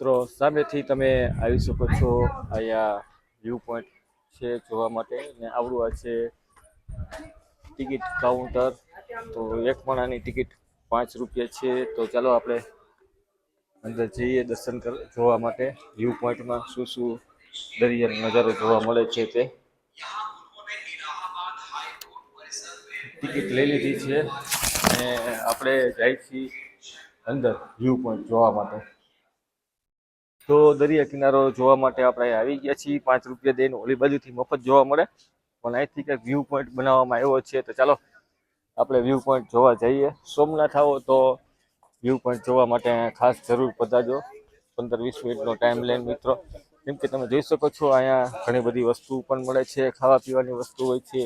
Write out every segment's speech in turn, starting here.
મિત્રો, સામેથી તમે આવી શકો છો અહીંયા વ્યૂ પોઈન્ટ છે જોવા માટે. ને આવડું આ છે ટિકિટ કાઉન્ટર. તો એક માણાની ટિકિટ પાંચ રૂપિયા છે. તો ચાલો આપણે અંદર જઈએ દર્શન કર, જોવા માટે. વ્યૂ પોઈન્ટમાં શું શું દરિયાનો નજારો જોવા મળે છે તે. ટિકિટ લઈ લીધી છે. અને આપણે જાય છીએ અંદર વ્યૂ પોઈન્ટ જોવા માટે. તો દરિયા કિનારો જોવા માટે આપણે આવી ગયા છીએ. પાંચ રૂપિયા દઈને ઓલી બાજુથી મફત જોવા મળે. પણ અહીંથી કંઈક વ્યૂ પોઈન્ટ બનાવવામાં આવ્યો છે. તો ચાલો, આપણે વ્યૂ પોઈન્ટ જોવા જઈએ. સોમનાથ આવો તો વ્યૂ પોઈન્ટ જોવા માટે ખાસ જરૂર પધારજો. પંદર વીસ મિનિટનો ટાઈમ લઈને મિત્રો. કેમ કે તમે જોઈ શકો છો, અહીંયા ઘણી બધી વસ્તુ પણ મળે છે. ખાવા પીવાની વસ્તુ હોય છે.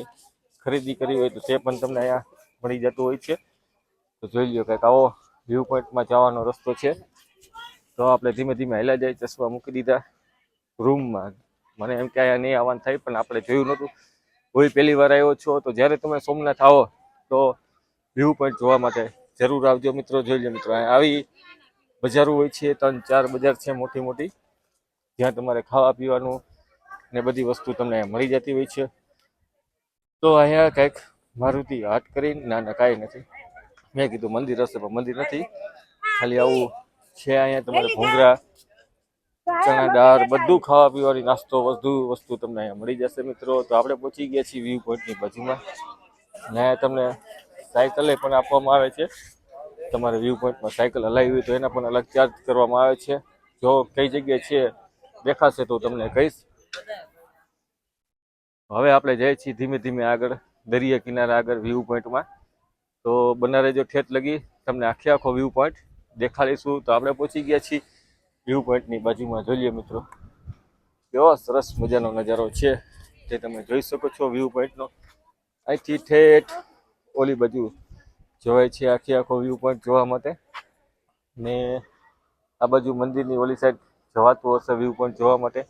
ખરીદી કરવી હોય તો તે પણ તમને અહીંયા મળી જતું હોય છે. તો જોઈ લો કંઈક આવો વ્યૂ પોઈન્ટમાં જવાનો રસ્તો છે. તો આપણે ધીમે ધીમે હેલા જાય, ચશ્મા મૂકી દીધા રૂમમાં. મને એમ કે અહીંયા નહીં આવવાનું થાય, પણ આપણે જોયું નહોતું. કોઈ પહેલી વાર આવ્યો છો, તો જ્યારે તમે સોમનાથ આવો, તો વ્યૂ પોઈન્ટ જોવા માટે જરૂર આવજો મિત્રો, જોઈ લો મિત્રો. આવી બજારો હોય છે, ત્રણ ચાર બજાર છે મોટી મોટી. જ્યાં તમારે ખાવા પીવાનું ને બધી વસ્તુ તમને મળી જતી હોય છે. તો અહીંયા કંઈક મારુતિ હાટ કરીને, ના ના, કાંઈ નથી. મેં કીધું મંદિર હશે, પણ મંદિર નથી. ખાલી આવું છે અહીંયા તમારે ભૂંગળા ચણા દાળ બધું ખાવા પીવાની નાસ્તો બધું વસ્તુ તમને અહીંયા મળી જશે મિત્રો. તો આપણે પહોંચી ગયા છીએ વ્યૂ પોઈન્ટની બાજુમાં. ને તમને સાયકલે પણ આપવામાં આવે છે. તમારે વ્યૂ પોઈન્ટમાં સાયકલ હલાવી હોય તો એના પણ અલગ ચાર્જ કરવામાં આવે છે. જો કઈ જગ્યાએ છે દેખાશે તો તમને કહીશ. હવે આપણે જઈએ છીએ ધીમે ધીમે આગળ દરિયા કિનારા આગળ વ્યૂ પોઈન્ટમાં તો બનારે જો ઠેઠ લગી તમને આખે આખો વ્યૂ પોઈન્ટ દેખાડીશું. તો આપણે પહોંચી ગયા છીએ વ્યૂ પોઈન્ટની બાજુમાં. જોઈએ મિત્રો. કેવો સરસ મજાનો નજારો છે. તે તમે જોઈ શકો છો વ્યૂ પોઈન્ટનો. અહીંથી ઠેઠ ઓલી બાજુ જોવાય છે આખી આખો વ્યૂ પોઈન્ટ જોવા માટે. ને આ બાજુ મંદિરની ઓલી સાઈડ જવાતું હશે વ્યૂ પોઈન્ટ જોવા માટે.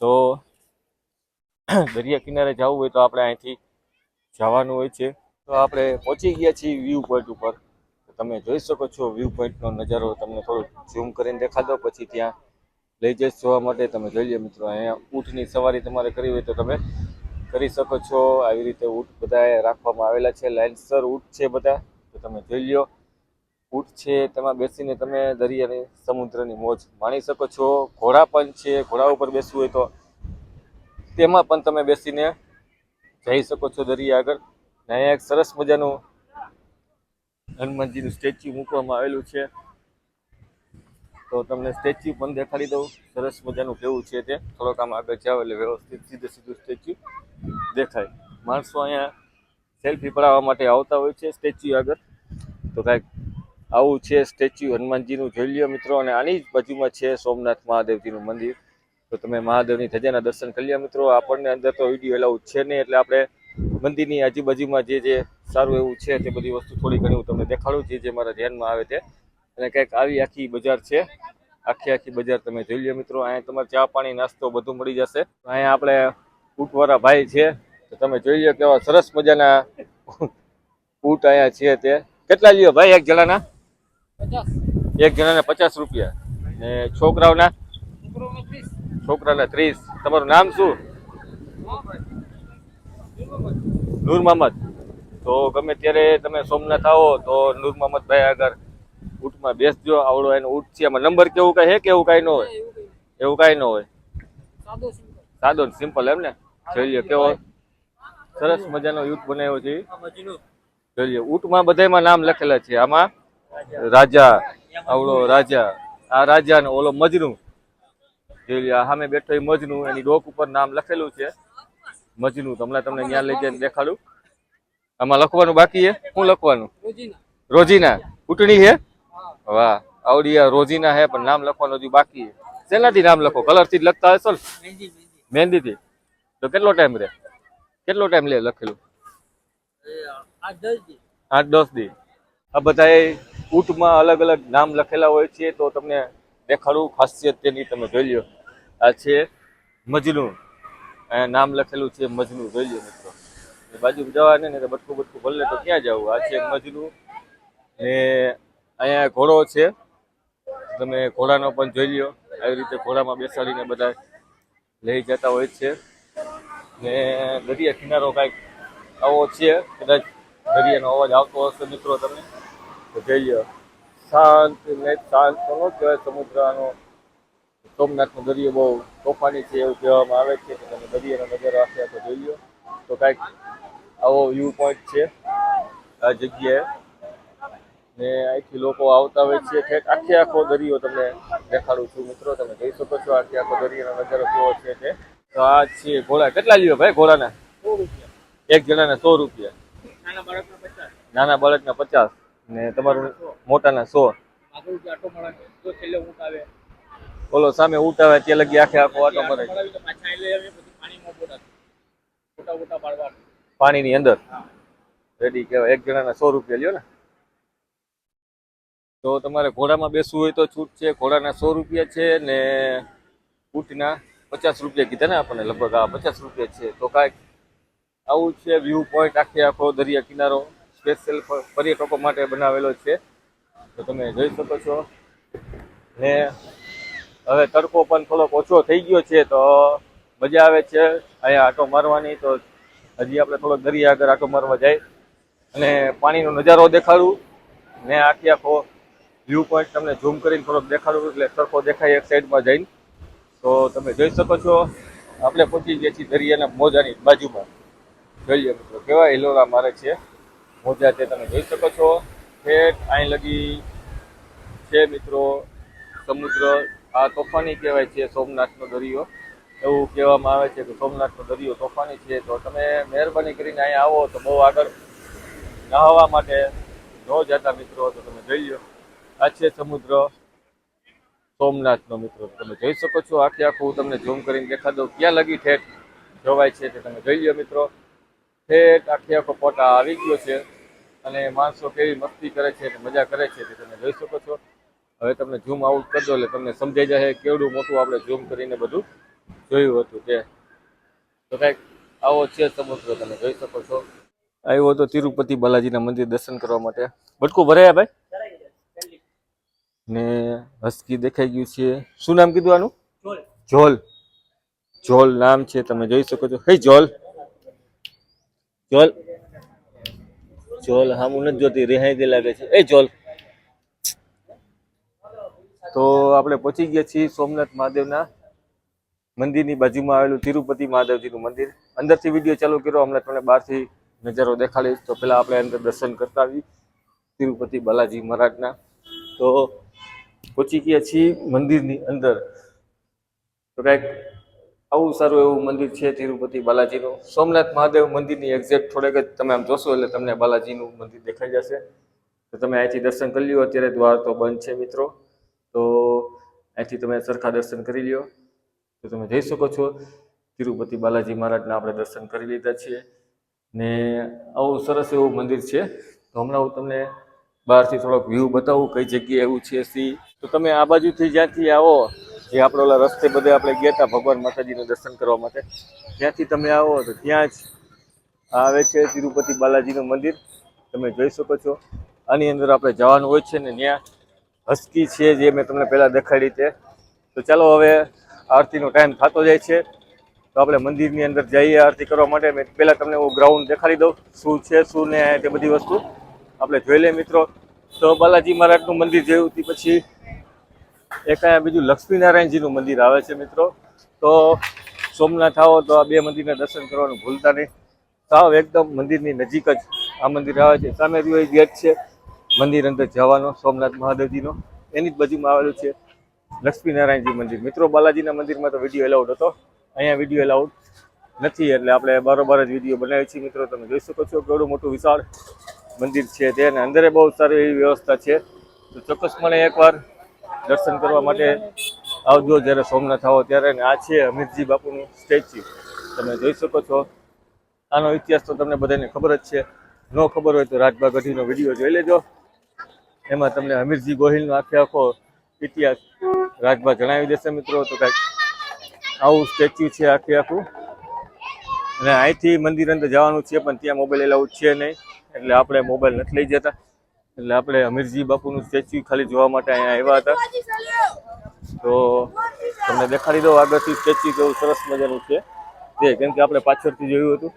તો દરિયા કિનારે જવું હોય તો આપણે અહીંથી જવાનું હોય છે. તો આપણે પહોંચી ગયા છીએ વ્યૂ પોઈન્ટ ઉપર. તમે જોઈ શકો છો વ્યૂ પોઈન્ટનો નજારો તમને થોડું ઝૂમ કરીને દેખાડો પછી ત્યાં લઈ જઈશ જોવા માટે. તમે જોઈ લો મિત્રો, અહીંયા ઊંટની સવારી તમારે કરવી હોય તો તમે કરી શકો છો. આવી રીતે ઊંટ બધા રાખવામાં આવેલા છે. લાઇનસર ઊંટ છે બધા. તો તમે જોઈ લ્યો, ઊંટ છે. તેમાં બેસીને તમે દરિયાની સમુદ્રની મોજ માણી શકો છો. ઘોડા પણ છે. ઘોડા ઉપર બેસવું હોય તો તેમાં પણ તમે બેસીને જઈ શકો છો દરિયા આગળ. ને અહીંયા એક સરસ મજાનું હનુમાનજીનું સ્ટેચ્યુ મૂકવામાં આવેલું છે. તો તમને સ્ટેચ્યુ પણ દેખાડી દઉં. સરસ મજાનું કેવું છે તે? થોડોક આમ આગળ જાવ એટલે વ્યવસ્થિત સીધે સીધું સ્ટેચ્યુ દેખાય. માણસો અહીંયા સેલ્ફી પડાવવા માટે આવતા હોય છે સ્ટેચ્યુ આગળ. તો કાંઈક આવું છે સ્ટેચ્યુ હનુમાનજીનું. જોઈ લ્યો મિત્રો, અને આની જ બાજુમાં છે સોમનાથ મહાદેવજીનું મંદિર. તો તમે મહાદેવની ધજાના દર્શન કરી લ્યો મિત્રો. આપણને અંદર તો વીડિયો એલાઉ છે નહીં, એટલે આપણે મંદિરની આજુબાજુમાં જે જે સારું એવું છે તે બધી વસ્તુ થોડી ઘણી હું તમને દેખાડું જે જે મારા ધ્યાનમાં આવે તે અને કંઈક આવી આખી બજાર છે. આખી આખી બજાર તમે જોઈ લો મિત્રો અહીંયા તમારે ચા પાણી નાસ્તો બધું મળી જશે. અહીંયા આપણે ઊંટવાળા ભાઈ છે તો તમે જોઈ લો કેવા સરસ મજાના ઊંટ અહીંયા છે તે. કેટલા લ્યો ભાઈ એક જણાના? એક જણાના પચાસ રૂપિયા. ને છોકરાઓના? છોકરાના ત્રીસ. તમારું નામ શું? નૂર મોહમ્મદ તો ગમે ત્યારે તમે સોમનાથ આવો તો નૂર મોહમ્મદ ભાઈ આગળ ઊંટમાં બેસજો. આવડો એનો ઊંટ છે. એમાં નંબર કેવું કઈ હે કે એવું કઈ ન હોય? એવું કઈ ન હોય. સાદો સિમ્પલ. એમ ને? જોઈએ કેવો સરસ મજાનો યુથ બનાવ્યો છે જોઈએ ઊંટમાં બધાયમાં નામ લખેલા છે. આમાં રાજા આવડો રાજા. આ રાજા ને ઓલો મજનુ. જોઈ લ્યો આ સામે બેઠો એ મજનુ. એની ડોક ઉપર નામ લખેલું છે. મજનુ તમને તમને ત્યાં લઈ જઈને દેખાડું. આમાં લખવાનું બાકી છે? શું લખવાનું? રોજીના. ઉટણી છે? વાહ આવડિયા રોજીના હે પણ નામ લખવાનું હજુ બાકી છે. શેનાથી નામ લખો? કલરથી જ લખતા હશો ને? મહેંદી થી તો કેટલો ટાઈમ રહે? કેટલો ટાઈમ લે લખેલું? આઠ દસ દી. આ બધા ઊંટમાં અલગ અલગ નામ લખેલા હોય છે તો તમને દેખાડું ખાસિયત તેની તમે જોઈ લો આ છે મજનું. નામ લખેલું છે મજનું જોઈ લો મિત્રો. બાજુ જવા ને બટકું બટકું ભલે તો ક્યાં જવું આ છે મજલું ને અહીંયા ઘોડો છે. તમે ઘોડાનો પણ જોઈ લ્યો. આવી રીતે ઘોડામાં બેસાડીને બધા લઈ જતા હોય છે. ને દરિયા કિનારો કાંઈક આવો છે. કદાચ દરિયાનો અવાજ આવતો હશે મિત્રો તમે તો જોઈ લ્યો. શાંત ને શાંત તો કહેવાય સમુદ્રનો સોમનાથનો દરિયો બહુ તોફાની છે એવું કહેવામાં આવે છે. તમે દરિયાનો નજારો આખે તો જોઈ લો તો કાંઈક આવો વ્યૂ પોઈન્ટ છે આ જગ્યાએ. ને અહીંથી લોકો આવતા હોય છે. ઠેક, આખે આખો દરિયો તમને દેખાડું છું મિત્રો. તમે જોઈ શકો છો આખે આખો દરિયાનો નજારો કેવો છે તે. તો આ છે ઘોડા. કેટલા લીધો ભાઈ ઘોડાના? એક જણાના સો રૂપિયા. નાના બાળકના પચાસ. ને તમારું મોટાના સો. બોલો, સામે ઉઠાવે, ત્યાં લગી આખે આખો આટો મરે પાણીની અંદર? રેડી કહેવાય. એક જણાના સો રૂપિયા લ્યો ને. તો તમારે ઘોડામાં બેસવું હોય તો છૂટ છે. ઘોડાના સો રૂપિયા છે ને ઊંટના પચાસ રૂપિયા કીધા ને આપણને લગભગ. આ પચાસ રૂપિયા છે. તો કાંઈક આવું છે વ્યૂ પોઈન્ટ આખે આખો દરિયા કિનારો સ્પેશિયલ પર્યટકો માટે બનાવેલો છે. તો તમે જોઈ શકો છો. ને હવે તડકો પણ થોડોક ઓછો થઈ ગયો છે તો મજા આવે છે. અહીંયા આટો મારવાની, તો હજી આપણે થોડોક દરિયા આગળ આટો મારવા જાય. અને પાણીનો નજારો દેખાડું. ને આખી આખો વ્યૂ પોઈન્ટ તમને ઝૂમ કરીને થોડોક દેખાડું એટલે સરખો દેખાય એક સાઈડમાં જઈને. તો તમે જોઈ શકો છો, આપણે પહોંચી ગયા છીએ દરિયાના મોજાની બાજુમાં. જોઈએ મિત્રો, કેવા હિલોરા મારે છે. મોજા છે, તમે જોઈ શકો છો. ઠેઠ અહીં લગી છે મિત્રો સમુદ્ર. આ તોફાની કહેવાય છે સોમનાથનો દરિયો. એવું કહેવામાં આવે છે કે સોમનાથનો દરિયો તોફાની છે. તો તમે મહેરબાની કરીને અહીંયા આવો તો બહુ આગળ નહાવા માટે ન જતા મિત્રો, તો તમે જઈ લો આ છે સમુદ્ર સોમનાથનો મિત્રો. તમે જોઈ શકો છો. આખે આખું તમને ઝૂમ કરીને દેખા દઉં. ક્યાં લગી ઠેઠ જોવાય છે તે તમે જોઈ લો મિત્રો. ઠેઠ આખે આખો ફોટા આવી ગયો છે અને માણસો કેવી મસ્તી કરે છે અને મજા કરે છે તે તમે જોઈ શકો છો. હવે તમને ઝૂમ આઉટ કરજો એટલે તમને સમજાઈ જાય કેવડું મોટું આપણે ઝૂમ કરીને બધું જોયું હતું તે તો કંઈક આવો છે સમુદ્ર તમે જોઈ શકો છો. આવ્યો હતો તિરુપતિ બાલાજીના મંદિર દર્શન કરવા માટે. બટકું ભરાયા ભાઈ? ને હસ્કી દેખાઈ ગયું છે. શું નામ કીધું આનું? જોલ. જોલ. જોલ નામ છે તમે જોઈ શકો છો. હે જોલ. જોલ. જોલ હા હું નથી જોતી રિહાઈ દે લાગે છે. એ જોલ. તો આપણે પહોંચી ગયા છીએ સોમનાથ મહાદેવના મંદિરની બાજુમાં આવેલું તિરુપતિ મહાદેવજીનું મંદિર. અંદરથી વીડિયો ચાલુ કર્યો, હમણાં તમને બહારથી નજારો દેખાડીશ. તો પહેલાં આપણે અંદર દર્શન કરતા આવી તિરુપતિ બાલાજી મહારાજના. તો પહોંચી ગયા છીએ મંદિરની અંદર. તો કંઈક આવું સારું એવું મંદિર છે તિરુપતિ બાલાજીનું. સોમનાથ મહાદેવ મંદિરની એક્ઝેક્ટ થોડેક જ તમે આમ જોશો એટલે તમને બાલાજીનું મંદિર દેખાઈ જશે. તો તમે અહીંથી દર્શન કરી લ્યો. અત્યારે દ્વાર તો બંધ છે મિત્રો. તો અહીંથી તમે સરખા દર્શન કરી લ્યો. તો તમે જઈ શકો છો. તિરુપતિ બાલાજી મહારાજના આપણે દર્શન કરી લીધા છીએ ને આવું સરસ એવું મંદિર છે. તો હમણાં હું તમને બહારથી થોડોક વ્યૂ બતાવું કઈ જગ્યાએ એવું છે સી તો તમે આ બાજુથી જ્યાંથી આવો, જે આપણે ઓલા રસ્તે બધે આપણે ગયા હતા ભગવાન માતાજીનું દર્શન કરવા માટે, ત્યાંથી તમે આવો તો ત્યાં જ આવે છે તિરુપતિ બાલાજીનું મંદિર. તમે જોઈ શકો છો. આની અંદર આપણે જવાનું હોય છે ને ત્યાં હસ્કી છે જે મેં તમને પહેલાં દેખાડી તે. તો ચાલો હવે આરતીનો ટાઈમ થતો જાય છે. તો આપણે મંદિરની અંદર જઈએ આરતી કરવા માટે. મેં પહેલાં તમને હું ગ્રાઉન્ડ દેખાડી દઉં. શું છે, શું ને તે બધી વસ્તુ. આપણે જોઈ લઈએ મિત્રો. તો બાલાજી મહારાજનું મંદિર જોયું તે પછી એક અહીંયા બીજું લક્ષ્મીનારાયણજીનું મંદિર આવે છે મિત્રો. તો સોમનાથ આવો તો આ બે મંદિરના દર્શન કરવાનું ભૂલતા નહીં. સાવ એકદમ મંદિરની નજીક જ આ મંદિર આવે છે. સામે એ ગેટ છે. મંદિર અંદર જવાનો, સોમનાથ મહાદેવજીનો. એની જ બાજુમાં આવેલું છે. લક્ષ્મીનારાયણજી મંદિર. મિત્રો, બાલાજીના મંદિરમાં તો વીડિયો એલાઉડ હતો. અહીંયા વીડિયો એલાઉડ નથી, એટલે આપણે બારોબાર જ વીડિયો બનાવીએ છીએ. મિત્રો, તમે જોઈ શકો છો કેવડું મોટું વિશાળ મંદિર છે તે. અને અંદર બહુ સારી એવી વ્યવસ્થા છે. તો ચોક્કસપણે એકવાર દર્શન કરવા માટે. આવજો જ્યારે સોમનાથ આવો ત્યારે. અને આ છે અમિતજી બાપુનું સ્ટેચ્યુ. તમે જોઈ શકો છો. આનો ઇતિહાસ તો તમને બધાને ખબર જ છે. ન ખબર હોય તો રાજભાગઢીનો વીડિયો જોઈ લેજો. એમાં તમને અમીરજી ગોહિલનો આખે આખો ઇતિહાસ રાજભા જણાવી દેશે મિત્રો. તો કાંઈક આવું સ્ટેચ્યુ છે આખે આખું. અને અહીંથી મંદિર અંદર જવાનું છે, પણ ત્યાં મોબાઈલ એલાઉડ છે નહીં. એટલે આપણે મોબાઈલ નથી લઈ જતા. એટલે આપણે અમીરજી બાપુનું સ્ટેચ્યુ ખાલી જોવા માટે અહીંયા આવ્યા હતા. તો તમને દેખાડી દઉં આગળથી સ્ટેચ્યુ કેવું સરસ મજાનું છે. તે કેમ કે આપણે પાછળથી જોયું હતું.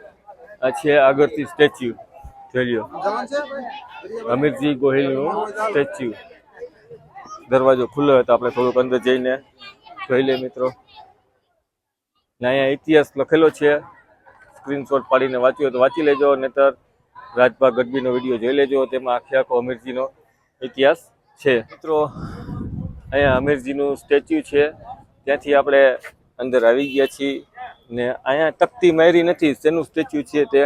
આ છે આગળથી સ્ટેચ્યુ. જોઈ લ્યો. અમીરજી ગોહિલનું સ્ટેચ્યુ. દરવાજો ખુલ્લો હતો આપણે થોડુંક અંદર જઈને જોઈ લે મિત્રો. અહીંયા ઇતિહાસ લખેલો છે. સ્ક્રીનશોટ પાડીને વાંચ્યો તો વાંચી લેજો, નહીતર રાજભા ગઢવીનો વીડિયો જોઈ લેજો. તેમાં આખે આખો અમીરજીનો ઇતિહાસ છે. મિત્રો, અહીંયા અમીરજીનું સ્ટેચ્યુ છે. ત્યાંથી આપણે અંદર આવી ગયા છીએ. ને અહીંયા તકતી મારી નથી, શેનું સ્ટેચ્યુ છે તે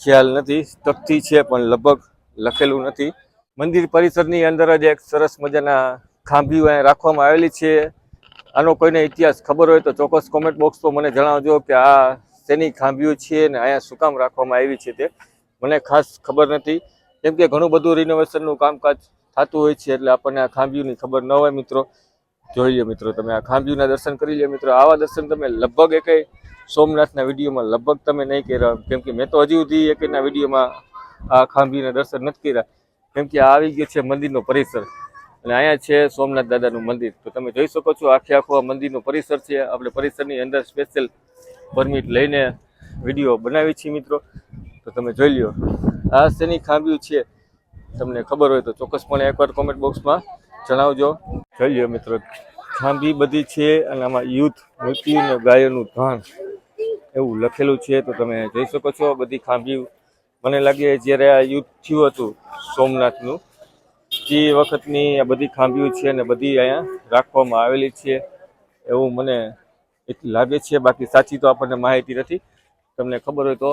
ખ્યાલ નથી. તકતી છે પણ લગભગ લખેલું નથી. મંદિર પરિસરની અંદર જ એક સરસ મજાના ખાંભીઓ રાખવામાં આવેલી છે. આનો કોઈને ઇતિહાસ ખબર હોય તો ચોક્કસ કોમેન્ટ બોક્સમાં મને જણાવજો કે આ શેની ખાંભીઓ છે ને અહીંયા શું કામ રાખવામાં આવી છે તે. મને ખાસ ખબર નથી. કેમ કે ઘણું બધું રિનોવેશનનું કામકાજ થતું હોય છે એટલે આપણને આ ખાંભીઓની ખબર ન હોય મિત્રો. જોઈ લો મિત્રો તમે આ ખાંભીઓના દર્શન કરી લો મિત્રો. આવા દર્શન તમે લગભગ એકેય સોમનાથના વિડીયોમાં લગભગ તમે નહીં કર્યા. કેમ કે મેં તો હજી સુધી એકેયના વિડીયોમાં આ ખાંભીના દર્શન નથી કર્યા. કેમ કે આવી ગયું છે મંદિરનો પરિસર. અને અહીંયા છે સોમનાથ દાદાનું મંદિર. તો તમે જોઈ શકો છો આખે આખો આ મંદિરનો પરિસર છે. આપણે પરિસરની અંદર સ્પેશિયલ પરમિટ લઈને વીડિયો બનાવી છીએ મિત્રો. તો તમે જોઈ લ્યો. આ શેની ખાંભીઓ છે? તમને ખબર હોય તો ચોક્કસપણે એકવાર કોમેન્ટ બોક્સમાં જણાવજો. જોઈ લ્યો મિત્રો. ખાંભી બધી છે અને આમાં યુથ મૃત્યુ ગાયોનું ધાન એવું લખેલું છે. તો તમે જોઈ શકો છો બધી ખાંભી મને લાગે જ્યારે આ યુદ્ધ થયું હતું સોમનાથનું, તે વખતની આ બધી ખાંભીઓ છે અને બધી અહીંયા રાખવામાં આવેલી છે એવું મને એટલું લાગે છે. બાકી સાચી તો આપણને માહિતી નથી. તમને ખબર હોય તો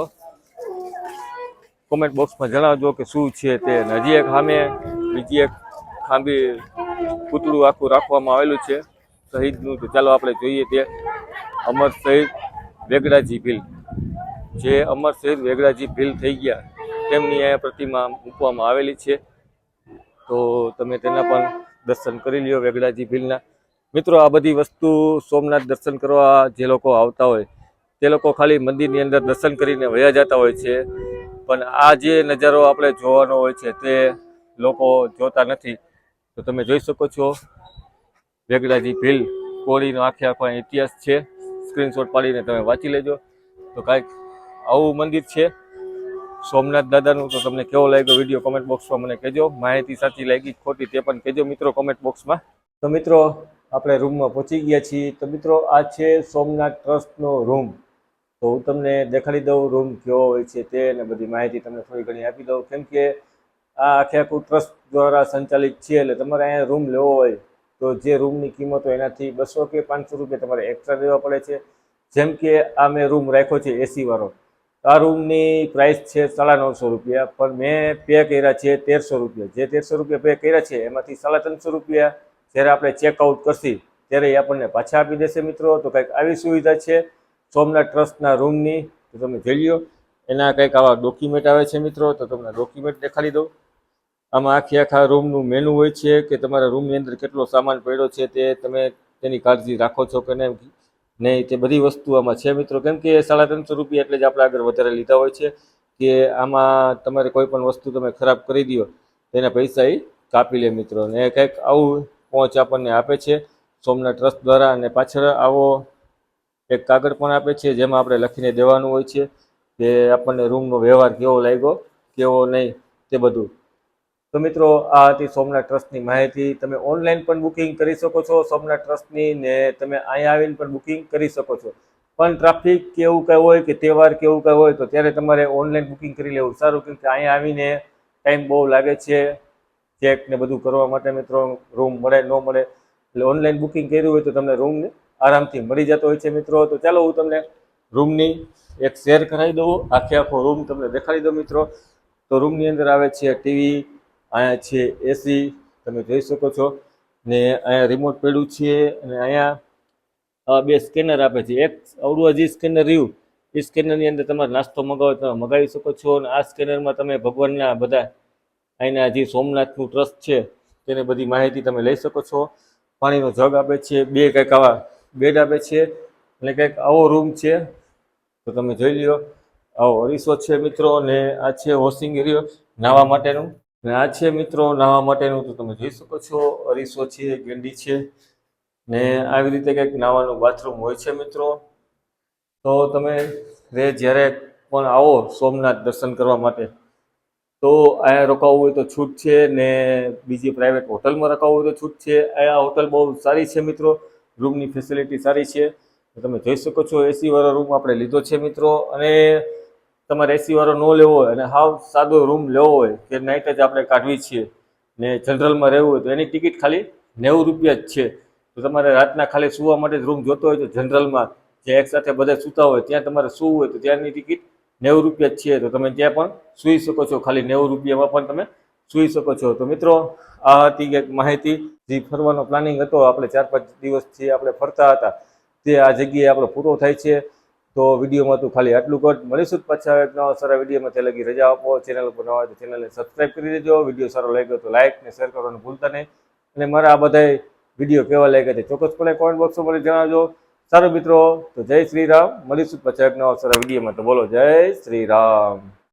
કોમેન્ટ બોક્સમાં જણાવજો કે શું છે તે. હજી એક સામે બીજી એક ખાંભી પૂતળું આખું રાખવામાં આવેલું છે. શહીદનું તો ચાલો આપણે જોઈએ તે. અમર શહીદ વેગડાજી ભીલ. જે અમર શહીદ વેગડાજી ભીલ થઈ ગયા, તેમની અહીંયા પ્રતિમા મૂકવામાં આવેલી છે. તો તમે તેના પણ દર્શન કરી લ્યો વેગડાજી ભીલના. મિત્રો, આ બધી વસ્તુ સોમનાથ દર્શન કરવા જે લોકો આવતા હોય, તે લોકો ખાલી મંદિરની અંદર દર્શન કરીને વયા જતા હોય છે. પણ આ જે નજારો આપણે જોવાનો હોય છે, તે લોકો જોતા નથી. તો તમે જોઈ શકો છો, વેગડાજી ભીલ કોળીનો આખે આખો ઇતિહાસ છે. સ્ક્રીનશોટ પાડીને તમે વાંચી લેજો. તો કાંઈક આવું મંદિર છે. સોમનાથ દાદાનું તો તમને કેવો લાગ્યો વીડિયો કોમેન્ટ બોક્સમાં મને કહેજો. માહિતી સાચી લાગી, ખોટી તે પણ કહેજો મિત્રો કોમેન્ટ બોક્સમાં તો મિત્રો, આપણે રૂમમાં પહોંચી ગયા છીએ. તો મિત્રો, આ છે સોમનાથ ટ્રસ્ટનો રૂમ તો હું તમને દેખાડી દઉં રૂમ કેવો હોય છે તે અને બધી માહિતી તમને થોડી ઘણી આપી દઉં. કેમ કે આ આખે આખું ટ્રસ્ટ દ્વારા સંચાલિત છે, એટલે તમારે અહીંયા રૂમ લેવો હોય તો જે રૂમની કિંમત હોય એનાથી બસો કે પાંચસો રૂપિયા તમારે એક્સ્ટ્રા દેવા પડે છે. જેમ કે આ મેં રૂમ રાખ્યો છે એસી વાળો. આ રૂમની પ્રાઇસ છે સાડા નવસો રૂપિયા, પણ મેં પે કર્યા છે તેરસો રૂપિયા. જે તેરસો રૂપિયા પે કર્યા છે, એમાંથી સાડા ત્રણસો રૂપિયા જ્યારે આપણે ચેકઆઉટ કરશી, ત્યારે એ આપણને પાછા આપી દેશે મિત્રો. તો કંઈક આવી સુવિધા છે સોમનાથ ટ્રસ્ટના રૂમની. તો તમે જોઈ લ્યો, એના કંઈક આવા ડોક્યુમેન્ટ આવે છે મિત્રો, તો તમને ડોક્યુમેન્ટ દેખાડી દઉં. આમાં આખી આખા રૂમનું મેનુ હોય છે કે તમારા રૂમની અંદર કેટલો સામાન પડ્યો છે તે તમે તેની કાળજી રાખો છો કે નહીં? નહીં તે બધી વસ્તુ આમાં છે મિત્રો. કેમ કે સાડા ત્રણસો રૂપિયા એટલે જ આપણે આગળ વધારે લીધા હોય છે કે આમાં તમારે કોઈ પણ વસ્તુ તમે ખરાબ કરી દો તેના પૈસા એ કાપી લે મિત્રો. ને કંઈક આવું પહોંચ આપણને આપે છે. સોમનાથ ટ્રસ્ટ દ્વારા અને પાછળ આવો એક કાગળ પણ આપે છે, જેમાં આપણે લખીને દેવાનું હોય છે કે આપણને રૂમનો વ્યવહાર કેવો લાગ્યો, કેવો નહીં, તે બધું. તો મિત્રો, આ હતી સોમનાથ ટ્રસ્ટની માહિતી. તમે ઓનલાઈન પણ બુકિંગ કરી શકો છો સોમનાથ ટ્રસ્ટની ને તમે અહીંયા આવીને પણ બુકિંગ કરી શકો છો. પણ ટ્રાફિક કે એવું હોય કે તહેવાર કે એવું હોય તો ત્યારે તમારે ઓનલાઈન બુકિંગ કરી લેવું સારું, કેમ કે અહીંયા આવીને ટાઈમ બહુ લાગે છે ચેક ને બધું કરવા માટે મિત્રો, રૂમ મળે, ન મળે. એટલે ઓનલાઈન બુકિંગ કર્યું હોય તો તમને રૂમ આરામથી મળી જતો હોય છે મિત્રો. તો ચાલો હું તમને રૂમની એક શેર કરાવી દઉં. આખે આખો રૂમ તમને દેખાડી દઉં મિત્રો. તો રૂમની અંદર આવે છે ટીવી અહીંયા છે એસી તમે જોઈ શકો છો. ને અહીંયા રિમોટ પડ્યું છે અને અહીંયા બે સ્કેનર આપે છે. એક અવડું હજી સ્કેનર રહ્યું. એ સ્કેનરની અંદર તમારે નાસ્તો મગાવો તમે મગાવી શકો છો. અને આ સ્કેનરમાં તમે ભગવાનના બધા અહીંના જે સોમનાથનું ટ્રસ્ટ છે, તેને બધી માહિતી તમે લઈ શકો છો. પાણીનો જગ આપે છે, બે કંઈક આવા બેડ આપે છે અને કંઈક આવો રૂમ છે. તો તમે જોઈ લ્યો, આવો અરીસો છે મિત્રો ને આ છે વોશિંગ એરિયો નાહવા માટેનું. ને આ છે મિત્રો, નાહવા માટેનું તો તમે જોઈ શકો છો. અરીસો છે, ગેંડી છે. ને આવી રીતે કંઈક નાહવાનું બાથરૂમ હોય છે મિત્રો. તો તમે રે જ્યારે પણ આવો સોમનાથ દર્શન કરવા માટે, તો અહીંયા રોકાવવું હોય તો છૂટ છે ને બીજી પ્રાઇવેટ હોટલમાં રોકાવવું હોય તો છૂટ છે. આ હોટલ બહુ સારી છે મિત્રો. રૂમની ફેસિલિટી સારી છે. તમે જોઈ શકો છો એસીવાળો રૂમ આપણે લીધો છે મિત્રો. અને તમારે એસી વાળો ન લેવો હોય અને હાવ સાદો રૂમ લેવો હોય કે નાઇટ જ આપણે કાઢવી છીએ ને જનરલમાં રહેવું હોય તો એની ટિકિટ ખાલી નેવું રૂપિયા જ છે. તો તમારે રાતના ખાલી સૂવા માટે જ રૂમ જોતો હોય તો જનરલમાં જે એક સાથે બધા સૂતા હોય ત્યાં તમારે સૂવું હોય તો ત્યાંની ટિકિટ નેવું રૂપિયા જ છે. તો તમે ત્યાં પણ સૂઈ શકો છો, ખાલી નેવું રૂપિયામાં પણ તમે સૂઈ શકો છો. તો મિત્રો, આ હતી એક માહિતી જે ફરવાનો પ્લાનિંગ હતો. આપણે ચાર પાંચ દિવસથી આપણે ફરતા હતા. તે આ જગ્યાએ આપણો પૂરો થાય છે. તો વિડીયોમાં તું ખાલી આટલું કર. મળીશું પાછા એક નવા સારા વિડીયોમાં તે લગી રજા આપો. ચેનલ ઉપર નવા હોય તો ચેનલને સબસ્ક્રાઈબ કરી દેજો. વીડિયો સારો લાગ્યો તો લાઇક ને શેર કરવાનું ભૂલતા નહીં. અને મારા આ બધા વીડિયો કેવા લાગ્યા છે ચોક્કસપણે કોમેન્ટ બોક્સમાં મને જણાવજો. સારું મિત્રો, તો જય શ્રી રામ. મળીશું પાછા એક નવા સારા વિડીયોમાં. તો બોલો, જય શ્રી રામ.